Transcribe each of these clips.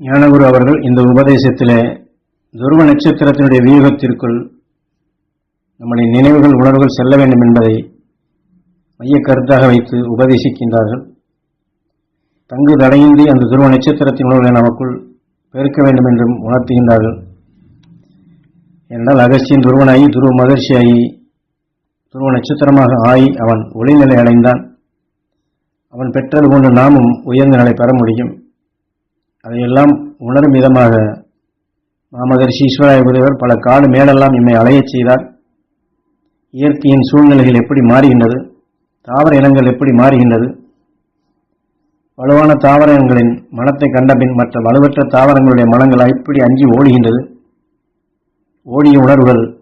ஞானகுரு அவர்கள் இந்த உபதேசத்திலே துருவ நட்சத்திரத்தினுடைய வியூகத்திற்குள் நம்முடைய நினைவுகள் உணர்வுகள் செல்ல வேண்டும் என்பதை மையக் கருத்தாக வைத்து உபதேசிக்கின்றார்கள். தங்கு தடையின்றி அந்த துருவ நட்சத்திரத்தின் உணர்வுகளை நமக்குள் பெருக்க வேண்டும் என்றும் உணர்த்துகின்றார்கள். என்றால் அகஸ்தியன் துருவனாகி துருவ மகிழ்ச்சியாகி துருவ நட்சத்திரமாக ஆகி அவன் ஒளிநிலை அடைந்தான். அவன் பெற்றது போன்று நாமும் உயர்ந்த நிலை பெற முடியும். அதையெல்லாம் உணரும் விதமாக மாமகரிஷி ஈஸ்வராய குருவர் பல காடு மேலெல்லாம் இம்மை அலையச் செய்தார். இயற்கையின் சூழ்நிலைகள் எப்படி மாறுகின்றது? தாவர இனங்கள் எப்படி மாறுகின்றது? வலுவான தாவர இனங்களின் மனத்தை கண்டபின் மற்ற வலுவற்ற தாவரங்களுடைய மனங்கள் எப்படி அஞ்சி ஓடுகின்றது. ஓடிய உணர்வுகள்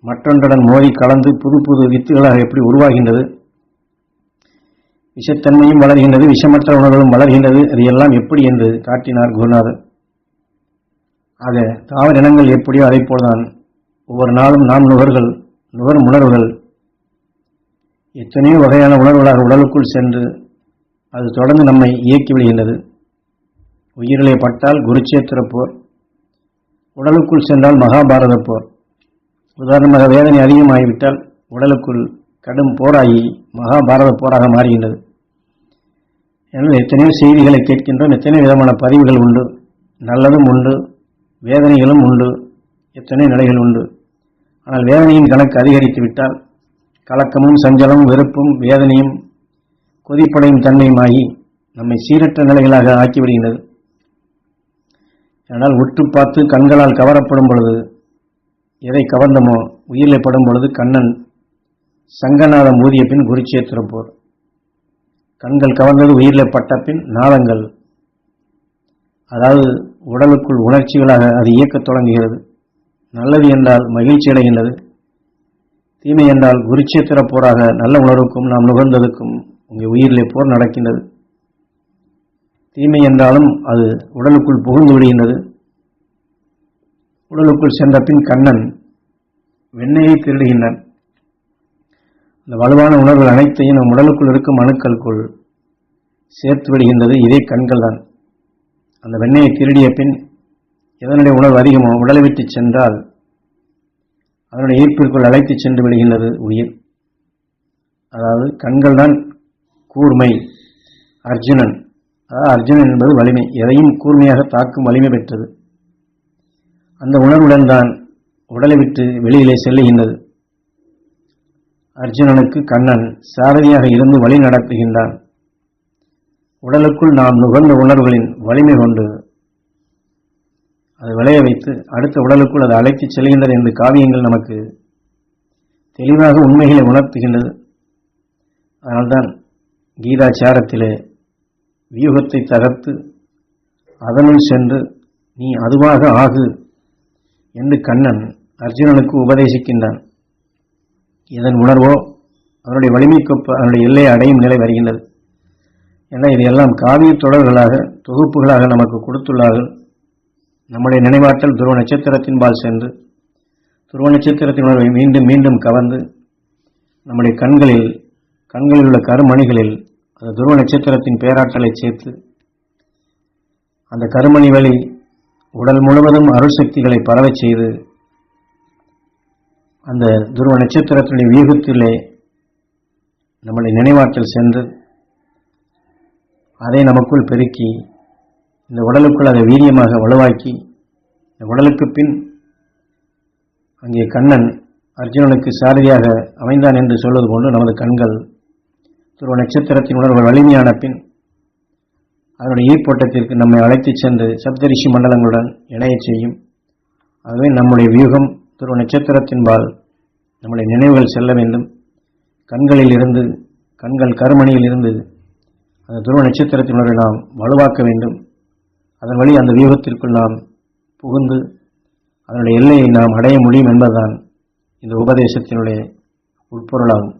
மற்றொன்றுடன் மோதி கலந்து புது புது வித்துகளாக எப்படி உருவாகின்றது? விஷத்தன்மையும் வளர்கின்றது விஷமற்ற உணர்வுகளும் வளர்கின்றது. அது எல்லாம் எப்படி என்று காட்டினார் குருநாதர். ஆக தாவரினங்கள் எப்படியோ அதை போல்தான் ஒவ்வொரு நாளும் நாம் நுகர்கள் நுகரும் உணர்வுகள் எத்தனையோ வகையான உணர்வுகளாக உடலுக்குள் சென்று அது தொடர்ந்து நம்மை இயக்கி விடுகின்றது. உயிரிலே பட்டால் குருச்சேத்திர போர் உடலுக்குள் சென்றால் மகாபாரத போர். உதாரணமாக வேதனை அதிகமாகிவிட்டால் உடலுக்குள் கடும் போராகி மகாபாரத போராக மாறுகின்றது. எனவே எத்தனையோ செய்திகளை கேட்கின்றோம் எத்தனை விதமான பதிவுகள் உண்டு. நல்லதும் உண்டு வேதனைகளும் உண்டு எத்தனை நிலைகள் உண்டு. ஆனால் வேதனையின் கணக்கு அதிகரித்து விட்டால் கலக்கமும் சஞ்சலமும் வெறுப்பும் வேதனையும் கொதிப்படையும் தன்மையுமாகி நம்மை சீரற்ற நிலைகளாக ஆக்கிவிடுகின்றது. ஆனால் உற்று பார்த்து கண்களால் கவரப்படும் பொழுது எதை கவர்ந்தமோ உயிரில் படும் பொழுது கண்ணன் சங்கநாதம் ஊதிய பின் குருச்சேத்திர போர் கண்கள் கவர்ந்தது உயிரில் பட்ட பின் நாதங்கள் அதாவது உடலுக்குள் உணர்ச்சிகளாக அது இயக்கத் தொடங்குகிறது. நல்லது என்றால் மகிழ்ச்சி அடைகின்றது. தீமை என்றால் குருச்சேத்திர போராக நல்ல உணர்வுக்கும் நாம் நுகர்ந்ததுக்கும் உங்கள் உயிரிலே போர் நடக்கின்றது. தீமை என்றாலும் அது உடலுக்குள் புகுந்து விடுகின்றது. உடலுக்குள் சென்ற பின் கண்ணன் வெண்ணையை திருடுகின்றான். அந்த வலுவான உணர்வுகள் அனைத்தையும் நம் உடலுக்குள் இருக்கும் அணுக்களுக்குள் சேர்த்து விடுகின்றது. இதே கண்கள் தான் அந்த வெண்ணையை திருடிய பின் எதனுடைய உணர்வு அதிகமோ உடலை விட்டு சென்றால் அதனுடைய ஈர்ப்பிற்குள் அழைத்து சென்று விடுகின்றது உயிர். அதாவது கண்கள் தான் கூர்மை அர்ஜுனன். அதாவது அர்ஜுனன் என்பது வலிமை. எதையும் கூர்மையாக தாக்கும் வலிமை பெற்றது. அந்த உணர்வுடன் தான் உடலை விட்டு வெளியிலே செல்லுகின்றது. அர்ஜுனனுக்கு கண்ணன் சாரதியாக இருந்து வழி நடத்துகின்றான். உடலுக்குள் நாம் நுகர்ந்த உணர்வுகளின் வலிமை கொண்டு அதை விளைய வைத்து அடுத்த உடலுக்குள் அதை அழைத்துச் செல்கின்றது என்று காவியங்கள் நமக்கு தெளிவாக உண்மைகளை உணர்த்துகின்றது. அதனால்தான் கீதாச்சாரத்திலே வியூகத்தை தகர்த்து அதனுள் சென்று நீ அதுவாக ஆகு என்று கண்ணன் அர்ஜுனனுக்கு உபதேசிக்கின்றான். எதன் உணர்வோ அதனுடைய வலிமைக்கொப்ப அதனுடைய எல்லையை அடையும் நிலை வருகின்றது. ஏன்னா இதையெல்லாம் காவிய தொடர்களாக தொகுப்புகளாக நமக்கு கொடுத்துள்ளார்கள். நம்முடைய நினைவாற்றல் துருவ நட்சத்திரத்தின்பால் சென்று துருவ நட்சத்திரத்தின் உணர்வை மீண்டும் மீண்டும் கவர்ந்து நம்முடைய கண்களில் கண்களில் உள்ள கருமணிகளில் அந்த துருவ நட்சத்திரத்தின் பேராற்றலை சேர்த்து அந்த கருமணி வழி உடல் முழுவதும் அருள் சக்திகளை பரவச் செய்து அந்த துருவ நட்சத்திரத்தினுடைய வியூகத்திலே நம்மளை நினைவாற்றல் சென்று அதை நமக்குள் பெருக்கி இந்த உடலுக்குள் அதை வீரியமாக வலுவாக்கி இந்த உடலுக்கு பின் அங்கே கண்ணன் அர்ஜுனனுக்கு சாரதியாக அமைந்தான் என்று சொல்வது போன்று நமது கண்கள் துருவ நட்சத்திரத்தின் உணர்வு வலிமையான பின் அதனுடைய ஈர்ப்போட்டத்திற்கு நம்மை அழைத்துச் சென்று சப்தரிஷி மண்டலங்களுடன் இணையச் செய்யும். ஆகவே நம்முடைய வியூகம். துருவ நட்சத்திரத்தின்பால் நம்முடைய நினைவுகள் செல்ல வேண்டும். கண்களில் இருந்து கண்கள் கருமணியில் இருந்து அந்த துருவ நட்சத்திரத்தினுடைய நாம் வலுவாக்க வேண்டும். அதன் வழி அந்த வியூகத்திற்குள் நாம் புகுந்து அதனுடைய எல்லையை நாம் அடைய முடியும் என்பதுதான் இந்த உபதேசத்தினுடைய உட்பொருளாகும்.